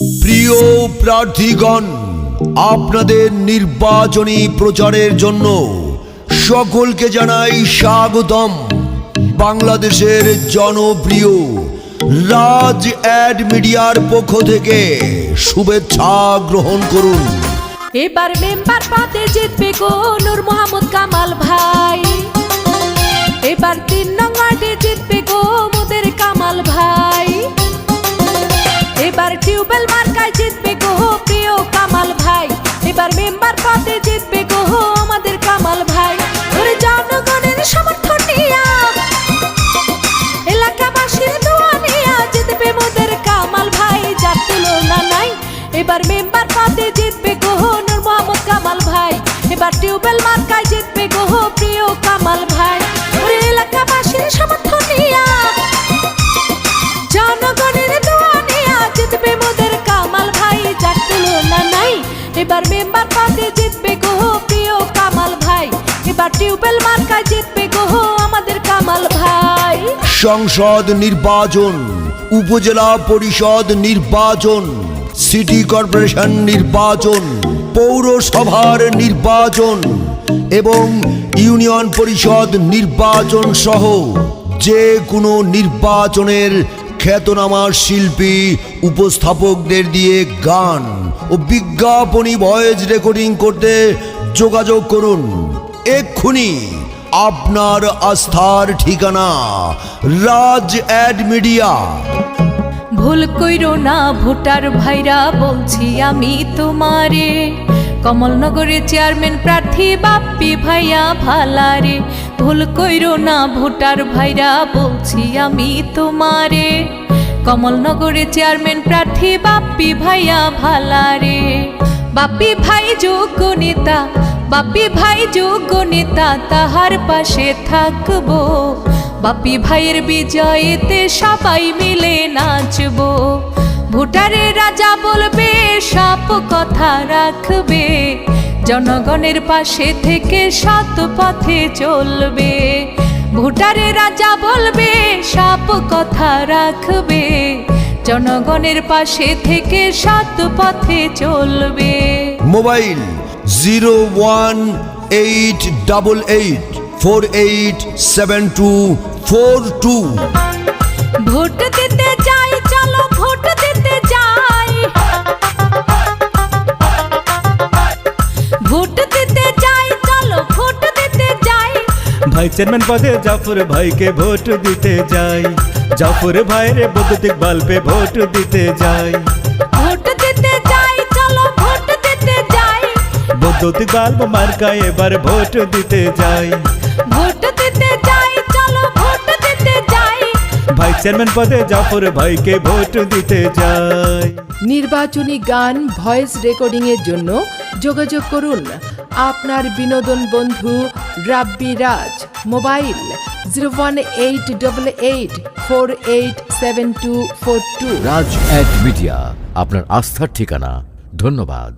প্রিয় প্রার্থীগণ, আপনাদের নির্বাচনী প্রচারের জন্য সকলকে জানাই স্বাগতম। বাংলাদেশের জনপ্রিয় রাজ অ্যাড মিডিয়ার পক্ষ থেকে শুভেচ্ছা গ্রহণ করুন। এবার মেম্বার পদে জিতবে গো নূর মোহাম্মদ কামাল ভাই। এবার তিন নং পদে জিতবে গো আমাদের কামাল ভাই। ওরে জনগণের সমর্থন নিয়া এলাকাবাসীর দোয়া নিয়া জিতবে মোদের কামাল ভাই। যার তুলনা নাই, এবার মেম্বার পদে জিতবে গো নূর মোহাম্মদ কামাল ভাই। এবার টিউবওয়েল মার্কায় জিতবে গো প্রিয় কামাল ভাই। জিতবে গো আমাদের কামাল ভাই। সংসদ নির্বাচন, উপজেলা পরিষদ নির্বাচন, সিটি কর্পোরেশন নির্বাচন, পৌরসভার নির্বাচন এবং ইউনিয়ন পরিষদ নির্বাচন সহ যে কোনো নির্বাচনের খ্যাতনামা শিল্পী উপস্থাপকদের দিয়ে গান ও বিজ্ঞাপনী ভয়েস রেকর্ডিং করতে যোগাযোগ করুন। এক্ষুনি আপনার আস্থার ঠিকানা রাজ অ্যাড মিডিয়া। ভুল কইরো না ভোটার ভাইরা, বলছি আমি তোমারে। কমলনগরে চেয়ারম্যান প্রার্থী বাপ্পি ভাইয়া ভালারে। ভুল কইরো না ভোটার ভাইরা, বলছি আমি তোমারে। কমলনগরে চেয়ারম্যান প্রার্থী বাপ্পি ভাইয়া ভালারে। বাপ্পি ভাই যোগ্য নেতা বাপ্পি ভাই যোগ্য নেতা তাহার পাশে থাকব। বাপি ভাইয়ের বিজয়েতে সবাই মিলে নাচব। ভোটারে রাজা বলবে, সাপ কথা রাখবে। জনগণের পাশে থেকে সৎ পথে চলবে। ভোটারে রাজা বলবে, সাপ কথা রাখবে। জনগণের পাশে থেকে সৎ পথে চলবে। Mobile. Zero one eight double eight four eight seven two four two vote দিতে যাই চলো ভোট দিতে যাই ভোট দিতে যাই চলো ভোট দিতে যাই ভাই চেয়ারম্যান পদে জাফর ভাইকে ভোট দিতে যাই জাফর ভাইয়ের বৈদ্যুতিক বাল্বে ভোট দিতে যাই বৈদ্যুতিক বাল্ব মার্কায় এবার ভোট দিতে যাই। ভোট দিতে যাই চলো ভোট দিতে যাই। ভাই চেয়ারম্যান পদে জাফর ভাইকে ভোট দিতে যাই। নির্বাচনী গান ভয়েস রেকর্ডিং এর জন্য যোগাযোগ করুন। আপনার বিনোদন বন্ধু Rabbi Raj mobile zero one eight double eight four eight seven two four two. Raj ad media আপনার আস্থার ঠিকানা ধন্যবাদ।